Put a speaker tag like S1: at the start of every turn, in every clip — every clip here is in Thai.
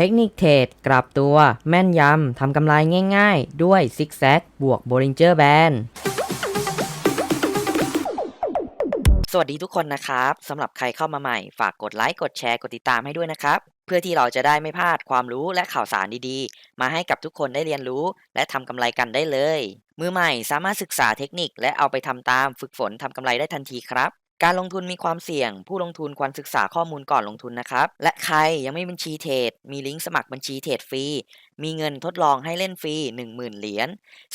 S1: ทคนิคเทรดกลับตัวแม่นยำทำกำไรง่ายๆ ด้วย z i g z a g บวก Bollinger Band สวัสดีทุกคนนะครับสำหรับใครเข้ามาใหม่ ฝากกดไลค์กดแชร์กดติดตามให้ด้วยนะครับ เพื่อที่เราจะได้ไม่พลาดความรู้และข่าวสารดีๆ มาให้กับทุกคนได้เรียนรู้ และทำกำไรกันได้เลย มือใหม่สามารถศึกษาเทคนิคและเอาไปทำตามฝึกฝนทำกำไรได้ทันทีครับ การลงทุนมีความเสี่ยง ผู้ลงทุนควรศึกษาข้อมูลก่อนลงทุนนะครับ และใครยังไม่บัญชีเทรด มีลิงก์สมัครบัญชีเทรดฟรี มีเงินทดลองให้เล่นฟรี 10,000 เหรียญ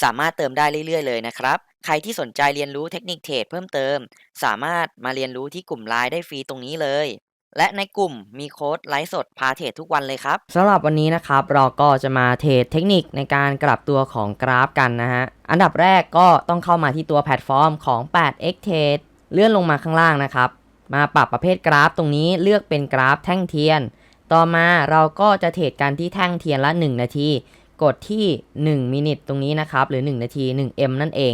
S1: สามารถเติมได้เรื่อยๆ เลยนะครับ ใครที่สนใจเรียนรู้เทคนิคเทรดเพิ่มเติม สามารถมาเรียนรู้ที่กลุ่มไลน์ได้ฟรีตรงนี้เลย และในกลุ่มมีโค้ดไลฟ์สดพาเทรดทุกวันเลยครับสำหรับวันนี้นะครับเราก็จะมาเทรดเทคนิคในการกลับตัวของกราฟกันนะฮะ อันดับแรกก็ต้องเข้ามาที่ตัวแพลตฟอร์มของ 8x Trade เลื่อนลงมาข้างล่างนะครับ มาปรับประเภทกราฟตรงนี้เลือกเป็นกราฟแท่งเทียน ต่อมาเราก็จะเทรดกันที่แท่งเทียนละ 1 นาที กดที่ 1 มินิตตรงนี้นะครับ หรือ 1 นาที 1M นั่นเอง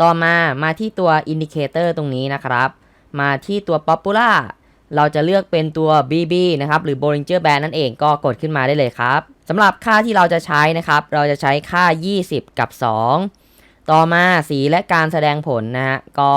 S1: ต่อมามาที่ตัวอินดิเคเตอร์ตรงนี้นะครับ มาที่ตัว Popula เราจะเลือกเป็นตัว BB นะครับ หรือ Bollinger Band นั่นเองก็กดขึ้นมาได้เลยครับสำหรับค่าที่เราจะใช้นะครับ เราจะใช้ค่า 20 กับ 2 ต่อมาสีและการแสดงผลนะฮะก็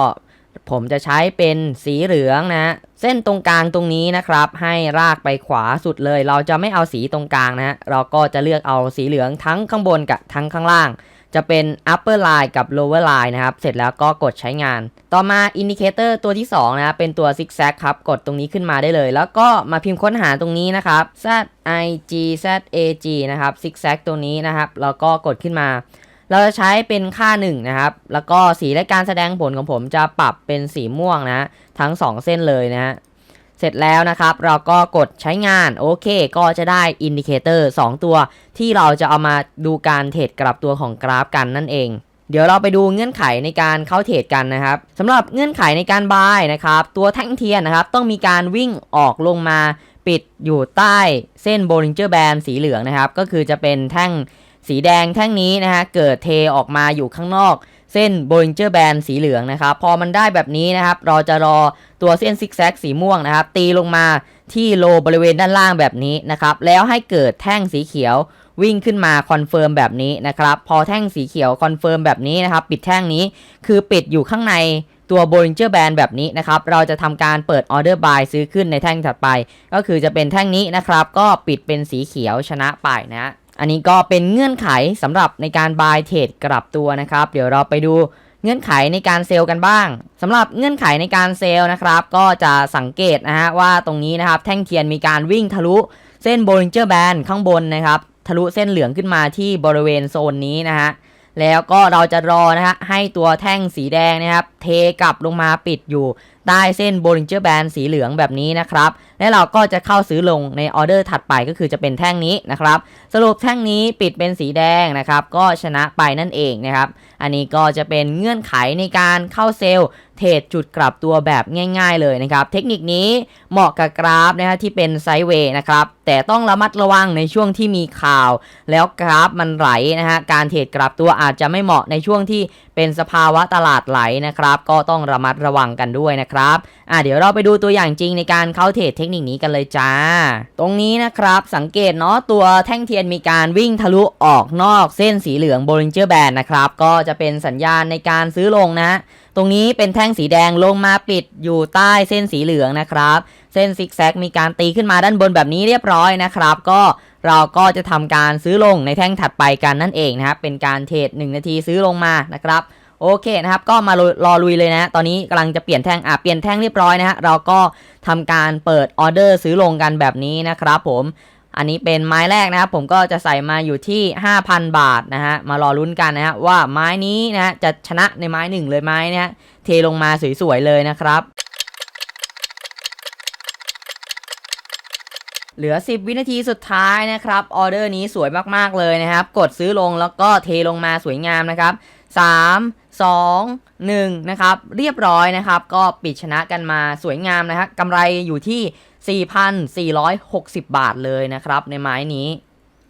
S1: ผมจะใช้เป็นสีเหลืองนะฮะเส้นตรงกลางตรงนี้นะครับ ให้รากไปขวาสุดเลย เราจะไม่เอาสีตรงกลางนะฮะเราก็จะเลือกเอาสีเหลืองทั้งข้างบนกับทั้งข้างล่าง จะเป็น upper line กับ lower line นะครับ เสร็จแล้วก็กดใช้งาน ต่อมา indicator ตัวที่ 2 นะครับเป็นตัว zigzag ครับ กดตรงนี้ขึ้นมาได้เลย แล้วก็มาพิมพ์ค้นหาตรงนี้นะครับ z i g z a g นะครับ zigzag ตัวนี้นะครับ แล้วก็กดขึ้นมา เราจะใช้เป็นค่า1นะครับ แล้วก็สีและการแสดงผลของผมจะปรับเป็นสีม่วงนะทั้ง 2 เส้นเลยนะฮะเสร็จแล้วนะครับ เราก็กดใช้งานโอเค ก็จะได้อินดิเคเตอร์2ตัว ที่เราจะเอามาดูการเทรดกลับตัวของกราฟกันนั่นเอง เดี๋ยวเราไปดูเงื่อนไขในการเข้าเทรดกันนะครับสำหรับเงื่อนไขในการบายนะครับ ตัวแท่งเทียนนะครับ ต้องมีการวิ่งออกลงมาปิดอยู่ใต้เส้น Bollinger Band สีเหลืองนะครับ ก็คือจะเป็นแท่ง สีแดงแท่งนี้นะฮะเกิดเทออกมาอยู่ข้างนอก เส้น Bollinger Band สีเหลืองนะครับ พอมันได้แบบนี้นะครับ เราจะรอตัวเส้นซิกแซกสีม่วงนะครับ ตีลงมาที่โลบริเวณด้านล่างแบบนี้นะครับ แล้วให้เกิดแท่งสีเขียววิ่งขึ้นมาคอนเฟิร์มแบบนี้นะครับ พอแท่งสีเขียวคอนเฟิร์มแบบนี้นะครับ ปิดแท่งนี้คือปิดอยู่ข้างในตัว Bollinger Band แบบนี้นะครับ เราจะทำการเปิด Order Buy ซื้อขึ้นในแท่งถัดไป ก็คือจะเป็นแท่งนี้นะครับ ก็ปิดเป็นสีเขียวชนะไปนะ อันนี้ก็เป็นเงื่อนไขสำหรับในการบายเทรดกลับตัวนะครับ เดี๋ยวเราไปดูเงื่อนไขในการเซลล์กันบ้างสำหรับเงื่อนไขในการเซลล์นะครับ ก็จะสังเกตนะฮะว่าตรงนี้นะครับแท่งเทียนมีการวิ่งทะลุเส้น Bollinger Band ข้างบนนะครับทะลุเส้นเหลืองขึ้นมาที่บริเวณโซนนี้นะฮะแล้วก็เราจะรอนะฮะให้ตัวแท่งสีแดงนะครับเทกลับลงมาปิดอยู่ ใต้เส้น Bollinger Band สีเหลืองแบบนี้นะครับ และเราก็จะเข้าซื้อลงในออเดอร์ถัดไปก็คือจะเป็นแท่งนี้นะครับ สรุปแท่งนี้ปิดเป็นสีแดงนะครับ ก็ชนะไปนั่นเองนะครับ อันนี้ก็จะเป็นเงื่อนไขในการเข้าเซลล์เทรดจุดกลับตัวแบบง่าย ๆ เลยนะครับ เทคนิคนี้เหมาะกับกราฟนะฮะที่เป็นไซด์เวย์นะครับ แต่ต้องระมัดระวังในช่วงที่มีข่าว แล้วกราฟมันไหลนะฮะ การเทรดกลับตัวอาจจะไม่เหมาะในช่วงที่ เป็นสภาวะตลาดไหลนะครับ ก็ต้องระมัดระวังกันด้วยนะครับอะเดี๋ยวเราไปดูตัวอย่างจริงในการเข้าเทรดเทคนิคนี้กันเลยจ้า ตรงนี้นะครับสังเกตเนาะตัวแท่งเทียนมีการวิ่งทะลุออกนอกเส้นสีเหลือง Bollinger Band นะครับ ก็จะเป็นสัญญาณในการซื้อลงนะ ตรงนี้เป็นแท่งสีแดงลงมาปิดอยู่ใต้เส้นสีเหลืองนะครับ เส้นซิกแซกมีการตีขึ้นมาด้านบนแบบนี้เรียบร้อยนะครับ ก็ เราก็จะทำการซื้อลงในแท่งถัดไปกันนั่นเองนะครับเป็นการเทรด1นาทีซื้อลงมานะครับโอเคนะครับก็มารอลุยเลยนะ ตอนนี้กำลังจะเปลี่ยนแท่งอะเปลี่ยนแท่งเรียบร้อยนะฮะเราก็ทำการเปิดออเดอร์ซื้อลงกันแบบนี้นะครับผมอันนี้เป็นไม้แรกนะครับผมก็จะใส่มาอยู่ที่ 5,000 บาทนะฮะมารอลุ้นกันนะฮะว่าไม้นี้นะฮะจะชนะในไม้หนึ่งเลยไหมนะฮะเทลงมาสวยๆเลยนะครับ เหลือ 10 วินาทีสุดท้ายนะครับ ออเดอร์นี้สวยมากๆเลยนะครับ กดซื้อลงแล้วก็เทลงมาสวยงามนะครับ 3 2 1 นะครับ เรียบร้อยนะครับ ก็ปิดชนะกันมาสวยงามนะครับกำไรอยู่ที่ 4,460 บาทเลยนะครับในไม้นี้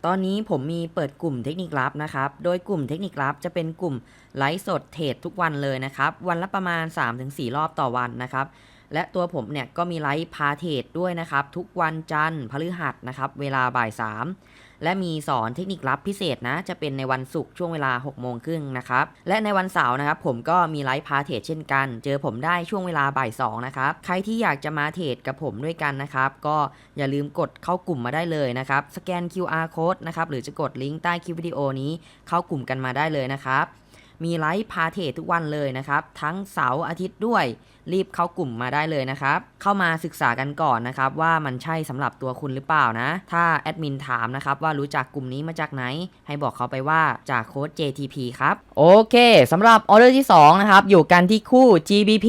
S1: ตอนนี้ผมมีเปิดกลุ่มเทคนิคลับนะครับ โดยกลุ่มเทคนิคลับจะเป็นกลุ่มไลฟ์สดเทรดทุกวันเลยนะครับ วันละประมาณ 3-4 รอบต่อวันนะครับ และตัวผมเนี่ยก็มีไลฟ์พาเทรดด้วยนะครับ ทุกวันจันทร์พฤหัสนะครับ เวลาบ่ายสามและมีสอนเทคนิคลับพิเศษนะ จะเป็นในวันศุกร์ช่วงเวลา 6 โมงครึ่งนะครับ และในวันเสาร์นะครับ ผมก็มีไลฟ์พาเทรดเช่นกัน เจอผมได้ช่วงเวลาบ่ายสองนะครับ ใครที่อยากจะมาเทรดกับผมด้วยกันนะครับ ก็อย่าลืมกดเข้ากลุ่มมาได้เลยนะครับ สแกน QR code นะครับ หรือจะกดลิงก์ใต้คลิปวิดีโอนี้เข้ากลุ่มกันมาได้เลยนะครับ มีไลฟ์พาเทรดทุกวันเลยนะครับ ทั้งเสาร์อาทิตย์ด้วย รีบเข้ากลุ่มมาได้เลยนะครับ เข้ามาศึกษากันก่อนนะครับ ว่ามันใช่สำหรับตัวคุณหรือเปล่านะ ถ้าแอดมินถามนะครับว่ารู้จักกลุ่มนี้มาจากไหน ให้บอกเขาไปว่าจากโค้ด JTP ครับ โอเคสำหรับออเดอร์ที่2นะครับอยู่กันที่คู่ GBP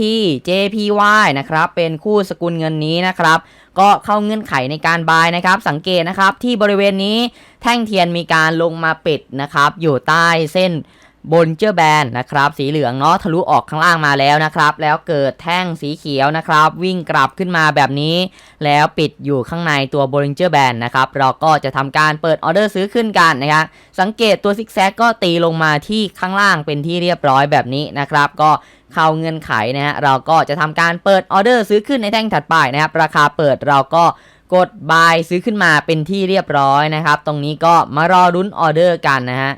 S1: JPY นะครับเป็นคู่สกุลเงินนี้นะครับก็เข้าเงื่อนไขในการบายนะครับ สังเกตนะครับที่บริเวณนี้แท่งเทียนมีการลงมาปิดนะครับ อยู่ใต้เส้น บนเจอร์แบนนะครับสีเหลืองเนาะทะลุออกข้างล่างมาแล้วนะครับ แล้วเกิดแท่งสีเขียวนะครับ วิ่งกลับขึ้นมาแบบนี้ แล้วปิดอยู่ข้างในตัว b o l l i n g e r Band นะครับเราก็จะทำการเปิดออเดอร์ซื้อขึ้นกันนะครับสังเกตตัวซิกแซกก็ตีลงมาที่ข้างล่างเป็นที่เรียบร้อยแบบนี้นะครับ ก็เข้าเงื่อนไขนะฮะเราก็จะทำการเปิดออเดอร์ซื้อขึ้นในแท่งถัดไปนะครับราคาเปิดเราก็กด buy ซื้อขึ้นมาเป็นที่เรียบร้อยนะครับ ตรงนี้ก็มารอรุ้นออเดอร์กันนะฮะ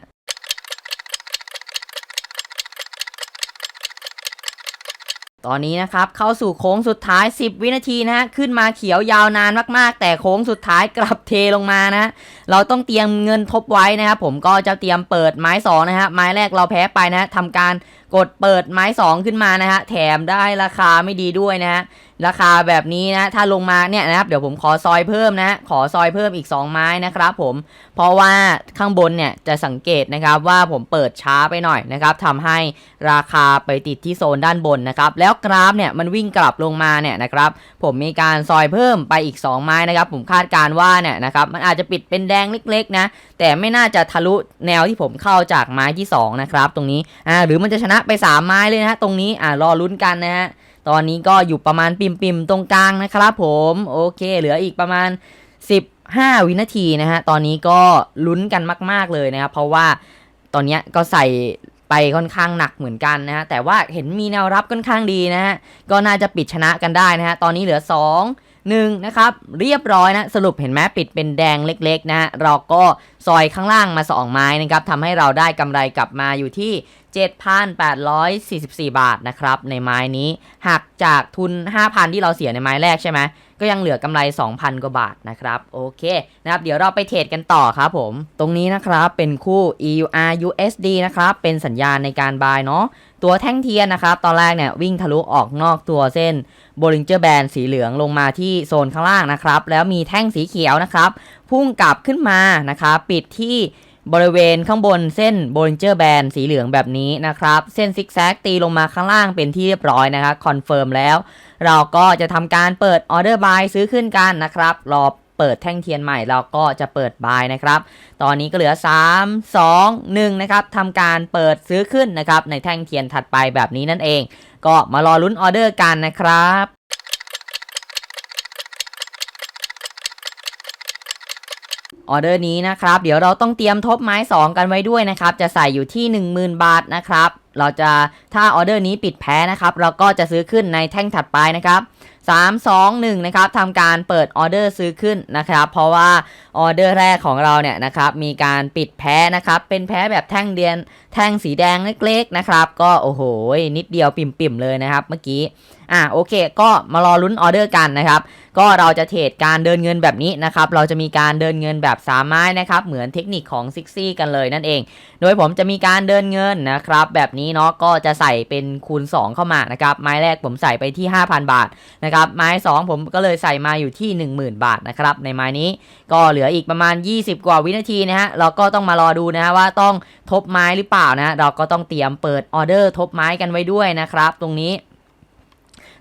S1: ตอนนี้นะครับเข้าสู่โค้งสุดท้าย 10 วินาทีนะฮะขึ้นมาเขียวยาวนานมากๆ แต่โค้งสุดท้ายกลับเทลงมานะเราต้องเตรียมเงินทบไว้นะครับผมก็จะเตรียมเปิดไม้2นะฮะไม้แรกเราแพ้ไปนะทำการ กดเปิดไม้2ขึ้นมานะฮะแถมได้ราคาไม่ดีด้วยนะฮะราคาแบบนี้นะถ้าลงมาเนี่ยนะครับเดี๋ยวผมขอซอยเพิ่มนะขอซอยเพิ่มอีก 2 ไม้นะครับผมเพราะว่าข้างบนเนี่ยจะสังเกตนะครับว่าผมเปิดช้าไปหน่อยนะครับทำให้ราคาไปติดที่โซนด้านบนนะครับแล้วกราฟเนี่ยมันวิ่งกลับลงมาเนี่ยนะครับผมมีการซอยเพิ่มไปอีก 2 ไม้นะครับผมคาดการว่าเนี่ยนะครับมันอาจจะปิดเป็นแดงเล็กๆนะแต่ไม่น่าจะทะลุแนวที่ผมเข้าจากไม้ที่2นะครับตรงนี้อ่าหรือมันจะชนะไป3ไม้เลยนะฮะตรงนี้อ่ารอลุ้นกันนะฮะตอนนี้ก็อยู่ประมาณปิมปิมๆตรงกลางนะครับผมโอเคเหลืออีกประมาณ 15 วินาทีนะฮะตอนนี้ก็ลุ้นกันมาก ๆเลยนะครับเพราะว่าตอนนี้ก็ใส่ไปค่อนข้างหนักเหมือนกันนะฮะแต่ว่าเห็นมีแนวรับค่อนข้างดีนะฮะก็น่าจะปิดชนะกันได้นะฮะตอนนี้เหลือ 2 1นะครับเรียบร้อยนะสรุปเห็นไหมปิดเป็นแดงเล็กๆนะฮะเราก็ซอยข้างล่างมา 2 ไม้นะครับทำให้เราได้กำไรกลับมาอยู่ที่ 7,844 บาทนะครับในไม้นี้หักจากทุน 5,000 ที่เราเสียในไม้แรกใช่ไหมก็ยังเหลือกำไร 2,000 กว่าบาทนะครับโอเคนะครับเดี๋ยวเราไปเทรดกันต่อครับผม ตรงนี้นะครับเป็นคู่ EUR USD นะครับเป็นสัญญาณในการบายเนาะ ตัวแท่งเทียนนะครับ ตอนแรกเนี่ยวิ่งทะลุออกนอกตัวเส้น b o l l i n g e r Band สีเหลืองลงมาที่โซนข้างล่างนะครับ แล้วมีแท่งสีเขียวนะครับ พุ่งกลับขึ้นมานะครับ ปิดที่บริเวณข้างบนเส้น b o l l i n g e r Band สีเหลืองแบบนี้นะครับ เส้นซิกแซกตีลงมาข้างล่างเป็นที่เรียบร้อยนะครับคอนเฟิร์มแล้ว เราก็จะทำการเปิดออเดอร์บายซื้อขึ้นกันนะครับ รอ เปิดแท่งเทียนใหม่เราก็จะเปิดบายนะครับ ตอนนี้ก็เหลือ 3 2 1นะครับทำการเปิดซื้อขึ้นนะครับในแท่งเทียนถัดไปแบบนี้นั่นเอง ก็มารอลุ้นออเดอร์กันนะครับออเดอร์นี้นะครับ เดี๋ยวเราต้องเตรียมทบไม้ 2 กันไว้ด้วยนะครับ จะใส่อยู่ที่ 10,000 บาทนะครับ เราจะถ้าออเดอร์นี้ปิดแพ้นะครับ เราก็จะซื้อขึ้นในแท่งถัดไปนะครับ 3 2 1นะครับทำการเปิดออเดอร์ซื้อขึ้นนะครับ เพราะว่าออเดอร์แรกของเราเนี่ยนะครับมีการปิดแพ้นะครับ เป็นแพ้แบบแท่งเดียนแท่งสีแดงเล็กๆนะครับ ก็โอ้โหนิดเดียวปิ่มๆเลยนะครับ เมื่อกี้อะโอเค ก็มารอลุ้นออเดอร์กันนะครับ ก็เราจะเทรดการเดินเงินแบบนี้นะครับ เราจะมีการเดินเงินแบบสามไม้นะครับ เหมือนเทคนิคของซิกซี่กันเลยนั่นเอง โดยผมจะมีการเดินเงินนะครับ แบบนี้เนาะก็จะใส่เป็นคูณ 2 เข้ามานะครับ ไม้แรกผมใส่ไปที่ 5,000 บาทนะครับไม้ 2 ผมก็เลยใส่มาอยู่ที่ 10,000 บาทนะครับในไม้นี้ก็เหลืออีกประมาณ 20 กว่าวินาทีนะฮะเราก็ต้องมารอดูนะฮะว่าต้องทบไม้หรือเปล่านะเราก็ต้องเตรียมเปิดออเดอร์ทบไม้กันไว้ด้วยนะครับ ตรงนี้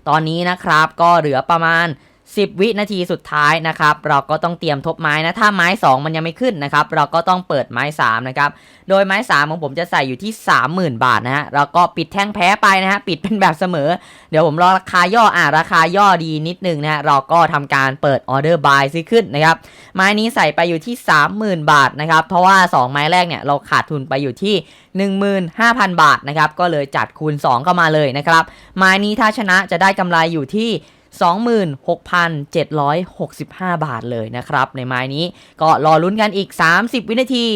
S1: ตอนนี้นะครับก็เหลือประมาณ
S2: 10 วินาทีสุดท้ายนะครับ เราก็ต้องเตรียมทบไม้นะ ถ้าไม้ 2 มันยังไม่ขึ้นนะครับ เราก็ต้องเปิดไม้ 3 นะครับ โดยไม้ 3 ของผมจะใส่อยู่ที่ 30,000 บาทนะฮะแล้วก็ปิดแท่งแพ้ไปนะฮะ ปิดเป็นแบบเสมอ เดี๋ยวผมรอราคาย่ออ่าราคาย่อดีนิดนึงนะฮะ เราก็ทำการเปิดออเดอร์บายซื้อขึ้นนะครับ ไม้นี้ใส่ไปอยู่ที่ 30,000 บาทนะครับ เพราะว่า 2 ไม้แรกเนี่ยเราขาดทุนไปอยู่ที่15,000 บาทนะครับ ก็เลยจัดคูณ 2 เข้ามาเลยนะครับ ไม้นี้ถ้าชนะจะได้กำไรอยู่ที่ 26,765 บาทเลยนะครับ ในไม้นี้ก็รอลุ้นกันอีก 30 วินาที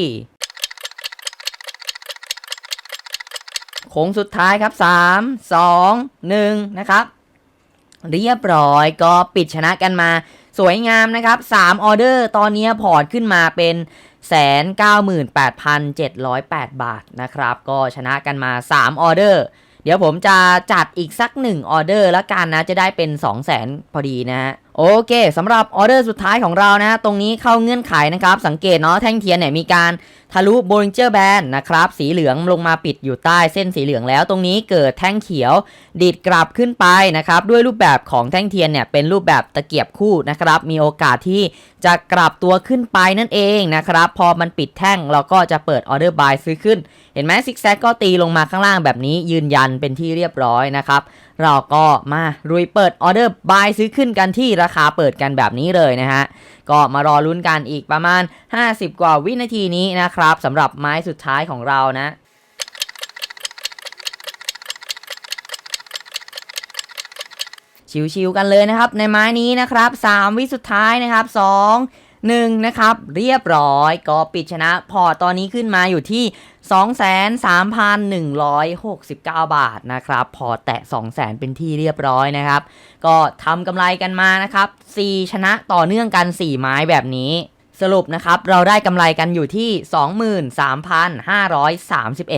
S2: โค้งสุดท้ายครับ 3 2 1 นะครับ เรียบร้อยก็ปิดชนะกันมาสวยงามนะครับ 3 ออเดอร์ตอนนี้พอร์ตขึ้นมาเป็น198,708บาทนะครับ ก็ชนะกันมา 3 ออเดอร์ เดี๋ยวผมจะจัดอีกสักหนึ่งออเดอร์แล้วกันนะ จะได้เป็น 200,000 พอดีนะฮะ โอเคสำหรับออเดอร์สุดท้ายของเรานะ ตรงนี้เข้าเงื่อนไขนะครับ สังเกตเนาะแท่งเทียนเนี่ยมีการทะลุ Bollinger Band นะครับ สีเหลืองลงมาปิดอยู่ใต้เส้นสีเหลืองแล้ว ตรงนี้เกิดแท่งเขียวดีดกลับขึ้นไปนะครับ ด้วยรูปแบบของแท่งเทียนเนี่ยเป็นรูปแบบตะเกียบคู่นะครับ มีโอกาสที่จะกลับตัวขึ้นไปนั่นเองนะครับ พอมันปิดแท่งเราก็จะเปิดออเดอร์บายซื้อขึ้น เห็นไหมซิกแซกก็ตีลงมาข้างล่างแบบนี้ยืนยันเป็นที่เรียบร้อยนะครับเราก็มารุยเปิดออเดอร์บายซื้อขึ้นกันที่ราคาเปิดกันแบบนี้เลยนะฮะ ก็มารอลุ้นกันอีกประมาณ 50 กว่าวินาทีนี้นะครับสำหรับไม้สุดท้ายของเรานะชิวๆกันเลยนะครับ ในไม้นี้นะครับ 3 วิสุดท้ายนะครับ 2 1นะครับเรียบร้อยก็ปิดชนะพอตตอนนี้ขึ้นมาอยู่ที่ 23,169 บาทนะครับ พอแตะ 200,000 เป็นที่เรียบร้อยนะครับ ก็ทำกำไรกันมานะครับ 4 ชนะต่อเนื่องกัน 4 ไม้แบบนี้ สรุปนะครับ เราได้กำไรกันอยู่ที่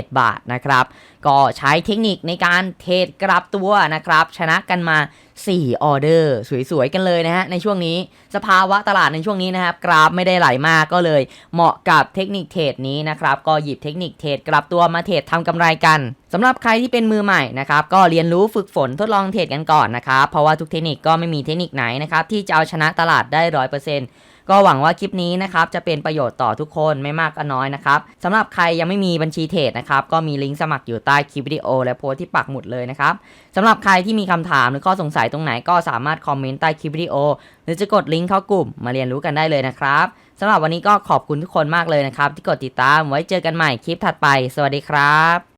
S2: 23,531 บาทนะครับ ก็ใช้เทคนิคในการเทรดกลับตัวนะครับ ชนะกันมา 4 ออเดอร์ สวยๆ กันเลยนะฮะ ในช่วงนี้สภาวะตลาดในช่วงนี้นะครับ กราฟไม่ได้ไหลมากก็เลย เหมาะกับเทคนิคเทรดนี้นะครับ ก็หยิบเทคนิคเทรดกลับตัวมาเทรดทำกำไรกันสำหรับใครที่เป็นมือใหม่นะครับ ก็เรียนรู้ฝึกฝนทดลองเทรดกันก่อนนะครับ เพราะว่าทุกเทคนิคก็ไม่มีเทคนิคไหนนะครับที่จะเอาชนะตลาดได้ร้อยเปอร์เซ็นต์ ก็หวังว่าคลิปนี้นะครับจะเป็นประโยชน์ต่อทุกคนไม่มากก็น้อยนะครับสำหรับใครยังไม่มีบัญชีเทรดนะครับก็มีลิงก์สมัครอยู่ใต้คลิปวิดีโอ และโพสที่ปักหมุดเลยนะครับสำหรับใครที่มีคำถามหรือข้อสงสัยตรงไหนก็สามารถคอมเมนต์ใต้คลิปวิดีโอ หรือจะกดลิงก์เข้ากลุ่มมาเรียนรู้กันได้เลยนะครับสำหรับวันนี้ก็ขอบคุณทุกคนมากเลยนะครับที่กดติดตามไว้เจอกันใหม่คลิปถัดไป สวัสดีครับ